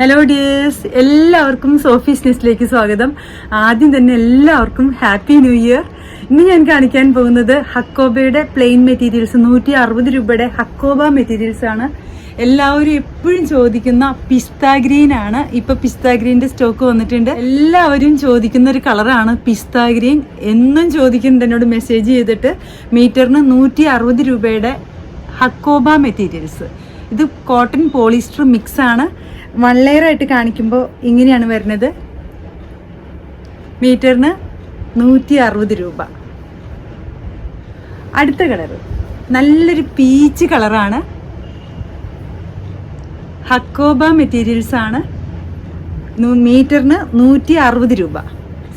Hello dears എല്ലാവർക്കും Sophie's ന്യൂസിലേക്ക് സ്വാഗതം. ആദ്യം തന്നെ എല്ലാവർക്കും ഹാപ്പി ന്യൂ ഇയർ ഇന്ന് ഞാൻ കാണിക്കാൻ പോകുന്നത് ഹക്കോബയുടെ പ്ലെയിൻ മെറ്റീരിയൽസ് നൂറ്റി അറുപത് രൂപയുടെ ഹക്കോബ മെറ്റീരിയൽസ് ആണ്. എല്ലാവരും എപ്പോഴും ചോദിക്കുന്ന പിസ്ത ഗ്രീൻ ആണ്. ഇപ്പൊ പിസ്ത ഗ്രീന്റെ സ്റ്റോക്ക് വന്നിട്ടുണ്ട്. എല്ലാവരും ചോദിക്കുന്ന ഒരു കളറാണ് പിസ്ത ഗ്രീൻ. എന്നും ചോദിക്കുന്നുണ്ട് എന്നോട് മെസ്സേജ് ചെയ്തിട്ട്. മീറ്ററിന് നൂറ്റി അറുപത് രൂപയുടെ ഹക്കോബ മെറ്റീരിയൽസ് ഇത് കോട്ടൺ പോളിസ്റ്റർ മിക്സ് ആണ്. വൺ ലെയർ ആയിട്ട് കാണിക്കുമ്പോൾ ഇങ്ങനെയാണ് വരുന്നത്. മീറ്ററിന് നൂറ്റി അറുപത് രൂപ. അടുത്ത കളർ നല്ലൊരു പീച്ച് കളറാണ്. ഹക്കോബ മെറ്റീരിയൽസ് ആണ്. മീറ്ററിന് നൂറ്റി അറുപത് രൂപ.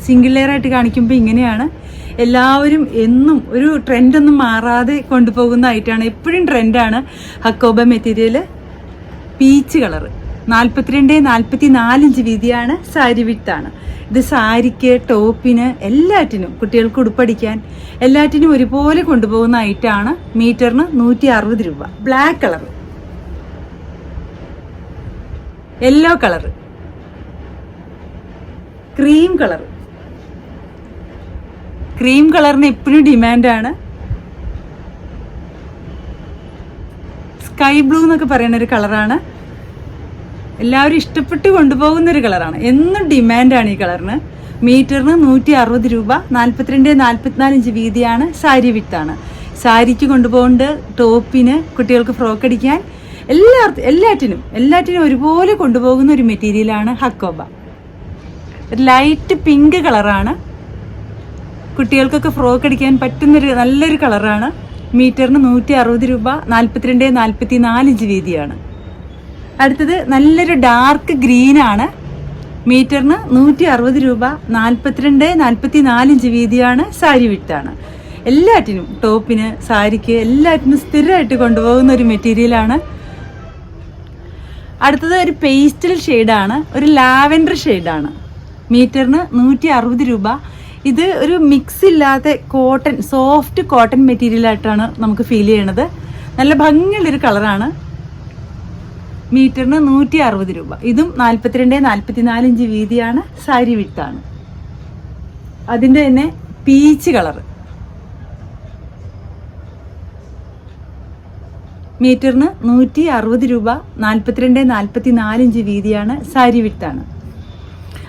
സിംഗിൾ ലെയർ ആയിട്ട് കാണിക്കുമ്പോൾ ഇങ്ങനെയാണ്. എല്ലാവരും എന്നും ഒരു ട്രെൻഡൊന്നും മാറാതെ കൊണ്ടുപോകുന്നതായിട്ടാണ് എപ്പോഴും ട്രെൻഡാണ് ഹക്കോബ മെറ്റീരിയൽ പീച്ച് കളർ നാൽപ്പത്തിരണ്ട് നാൽപ്പത്തി നാലിഞ്ച് വീതിയാണ് സാരി വിട്ടാണ്. ഇത് സാരിക്ക് ടോപ്പിന് എല്ലാറ്റിനും കുട്ടികൾക്ക് ഉടുപ്പടിക്കാൻ എല്ലാറ്റിനും ഒരുപോലെ കൊണ്ടുപോകുന്ന ഐറ്റാണ് മീറ്ററിന് നൂറ്റി അറുപത് രൂപ. Black colour yellow colour cream colour cream കളറിന് എപ്പോഴും ഡിമാൻഡാണ് സ്കൈ ബ്ലൂ എന്നൊക്കെ പറയുന്ന ഒരു കളറാണ്. എല്ലാവരും ഇഷ്ടപ്പെട്ട് കൊണ്ടുപോകുന്ന ഒരു കളറാണ്. എന്നും ഡിമാൻഡാണ് ഈ കളറിന്. മീറ്ററിന് നൂറ്റി അറുപത് രൂപ നാൽപ്പത്തിരണ്ട് നാൽപ്പത്തിനാല് ഇഞ്ച് വീതിയാണ് സാരി വിത്താണ്. സാരിക്ക് കൊണ്ടുപോകുന്നുണ്ട് ടോപ്പിന് കുട്ടികൾക്ക് ഫ്രോക്ക് അടിക്കാൻ എല്ലാ എല്ലാറ്റിനും എല്ലാറ്റിനും ഒരുപോലെ കൊണ്ടുപോകുന്ന ഒരു മെറ്റീരിയലാണ് ഹക്കോബ. ലൈറ്റ് പിങ്ക് കളറാണ്. കുട്ടികൾക്കൊക്കെ ഫ്രോക്ക് അടിക്കാൻ പറ്റുന്നൊരു നല്ലൊരു കളറാണ്. മീറ്ററിന് നൂറ്റി അറുപത് രൂപ നാൽപ്പത്തിരണ്ട് നാൽപ്പത്തി നാല് ഇഞ്ച് വീതിയാണ്. അടുത്തത് നല്ലൊരു ഡാർക്ക് ഗ്രീൻ ആണ്. മീറ്ററിന് നൂറ്റി അറുപത് രൂപ നാൽപ്പത്തിരണ്ട് നാൽപ്പത്തി നാലിഞ്ച് വീതിയാണ് സാരി വിട്ടാണ്. എല്ലാറ്റിനും ടോപ്പിന് സാരിക്ക് എല്ലാറ്റിനും സ്ഥിരമായിട്ട് കൊണ്ടുപോകുന്ന ഒരു മെറ്റീരിയലാണ് അടുത്തത് ഒരു പേസ്റ്റൽ ഷെയ്ഡാണ് ഒരു ലാവൻഡർ ഷെയ്ഡാണ് മീറ്ററിന് നൂറ്റി അറുപത് രൂപ. ഇത് ഒരു മിക്സ് ഇല്ലാത്ത കോട്ടൺ സോഫ്റ്റ് കോട്ടൺ മെറ്റീരിയൽ ആയിട്ടാണ് നമുക്ക് ഫീൽ ചെയ്യണത്. നല്ല ഭംഗിയുള്ളൊരു കളറാണ് മീറ്ററിന് നൂറ്റി അറുപത് രൂപ. ഇതും നാൽപ്പത്തിരണ്ട് നാൽപ്പത്തിനാല് ഇഞ്ച് വീതിയാണ് സാരി വിട്ടാണ്. അതിന്റെ തന്നെ പീച്ച് കളറ്. മീറ്ററിന് നൂറ്റി അറുപത് രൂപ നാൽപ്പത്തിരണ്ട് നാൽപ്പത്തി നാല് ഇഞ്ച് വീതിയാണ് സാരി വിട്ടാണ്.